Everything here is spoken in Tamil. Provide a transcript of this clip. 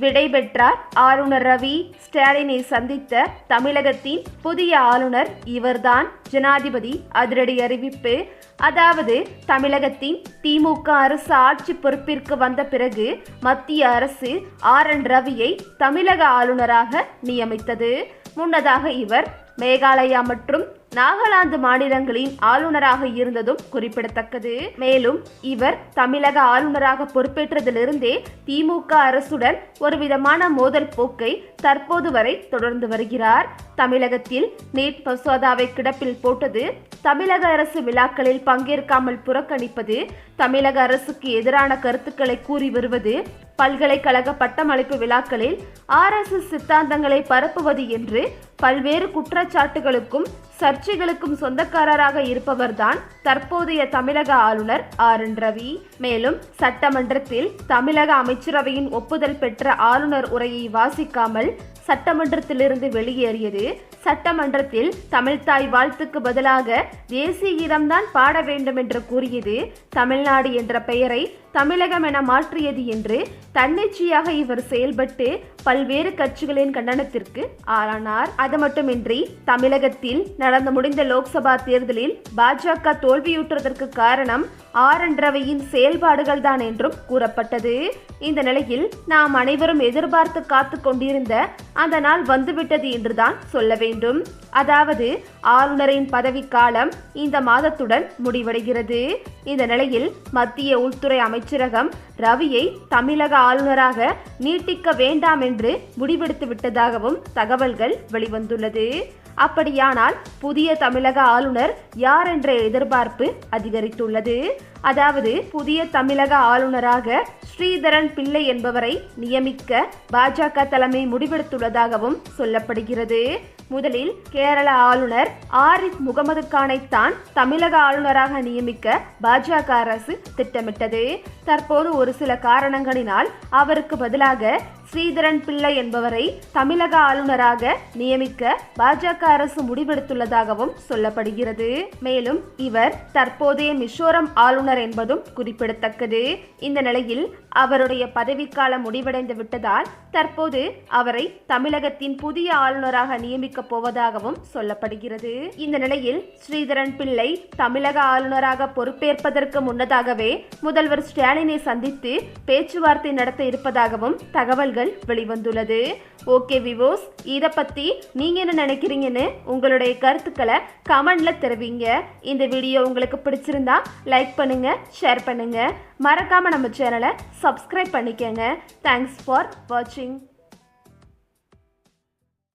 விடைபெற்றார் ஆளுநர் ரவி. ஸ்டாலினை சந்தித்த தமிழகத்தின் புதிய ஆளுநர் இவர்தான். ஜனாதிபதி அதிரடி அறிவிப்பு. அதாவது தமிழகத்தின் திமுக அரசு ஆட்சி பொறுப்பிற்கு வந்த பிறகு மத்திய அரசு ஆர் என் ரவியை தமிழக ஆளுநராக நியமித்தது. முன்னதாக இவர் மேகாலயா மற்றும் நாகாலாந்து மாநிலங்களின் ஆளுநராக இருந்ததும் குறிப்பிடத்தக்கது. மேலும் இவர் தமிழக ஆளுநராக பொறுப்பேற்றதிலிருந்தே திமுக அரசுடன் ஒரு விதமான மோதல் போக்கை தற்போது வரை தொடர்ந்து வருகிறார். தமிழகத்தில் நீட் மசோதாவை கிடப்பில் போட்டது தமிழக அரசு விழாக்களில் பங்கேற்காமல் புறக்கணிப்பது தமிழக அரசுக்கு எதிரான கருத்துக்களை கூறி வருவது பல்கலைக்கழக பட்டமளிப்பு விழாக்களில் ஆர்எஸ்எஸ் சித்தாந்தங்களை பரப்புவது என்று பல்வேறு குற்றச்சாட்டுகளுக்கும் சர்ச்சைகளுக்கும் சொந்தக்காரராக இருப்பவர்தான் தற்போதைய தமிழக ஆளுநர் ஆர். என். ரவி. மேலும் சட்டமன்றத்தில் தமிழக அமைச்சரவையின் ஒப்புதல் பெற்ற ஆளுநர் உரையை வாசிக்காமல் சட்டமன்றத்திலிருந்து வெளியேறியது. சட்டமன்றத்தில் தமிழ்தாய் வாழ்த்துக்கு பதிலாக தேசிய கீதம்தான் பாட வேண்டும் என்று கூறியது. தமிழ்நாடு என்ற பெயரை தமிழகம் என மாற்றியது என்று தன்னிச்சையாக இவர் செயல்பட்டு பல்வேறு கட்சிகளின் கண்டனத்திற்கு ஆளானார். அது மட்டுமின்றி தமிழகத்தில் நடந்து முடிந்த லோக்சபா தேர்தலில் பாஜக தோல்வியுற்றதற்கு காரணம் ஆர் செயல்பாடுகள் தான் என்றும் கூறப்பட்டது. இந்த நிலையில் நாம் அனைவரும் எதிர்பார்த்து காத்து கொண்டிருந்த அந்த நாள் வந்துவிட்டது என்றுதான் சொல்ல வேண்டும். அதாவது ஆளுநரின் பதவிக்காலம் இந்த மாதத்துடன் முடிவடைகிறது. இந்த நிலையில் மத்திய உள்துறை அமைச்சரகம் ரவியை தமிழக ஆளுநராக நீட்டிக்க வேண்டாம் என்று முடிவெடுத்து விட்டதாகவும் தகவல்கள் வெளிவந்துள்ளது. அப்படியானால் புதிய தமிழக ஆளுநர் யார் என்ற எதிர்பார்ப்பு அதிகரித்துள்ளது. அதாவது புதிய தமிழக ஆளுநராக ஸ்ரீதரன் பிள்ளை என்பவரை நியமிக்க பாஜக தலைமை முடிவெடுத்துள்ளதாகவும் சொல்லப்படுகிறது. முதலில் கேரள ஆளுநர் ஆரிஃப் முகமது கானைத்தான் தமிழக ஆளுநராக நியமிக்க பாஜக அரசு திட்டமிட்டது. தற்போது ஒரு சில காரணங்களினால் அவருக்கு பதிலாக ஸ்ரீதரன் பிள்ளை என்பவரை தமிழக ஆளுநராக நியமிக்க பாஜக அரசு முடிவெடுத்துள்ளதாகவும் சொல்லப்படுகிறது. மேலும் இவர் தற்போதைய மிசோரம் ஆளுநர் என்பதும் குறிப்பிடத்தக்கது. இந்த நிலையில் அவருடைய பதவிக்காலம் முடிவடைந்து விட்டதால் தற்போது அவரை தமிழகத்தின் புதிய ஆளுநராக நியமிக்கப் போவதாகவும் சொல்லப்படுகிறது. இந்த நிலையில் ஸ்ரீதரன் பிள்ளை தமிழக ஆளுநராக பொறுப்பேற்பதற்கு முன்னதாகவே முதல்வர் ஸ்டாலினை சந்தித்து பேச்சுவார்த்தை நடத்த இருப்பதாகவும் தகவல்கள் வெளிவந்துள்ளது. ஓகே விவோஸ் இதை பத்தி நீங்க என்ன நினைக்கிறீங்கன்னு உங்களுடைய கருத்துக்களை கமெண்ட்ல தெரிவிங்க. இந்த வீடியோ உங்களுக்கு பிடிச்சிருந்தா லைக் பண்ணுங்க ஷேர் பண்ணுங்க. மறக்காம நம்ம சேனலை சப்ஸ்கிரைப் பண்ணிக்கங்க. தேங்க்ஸ் ஃபார் வாட்சிங்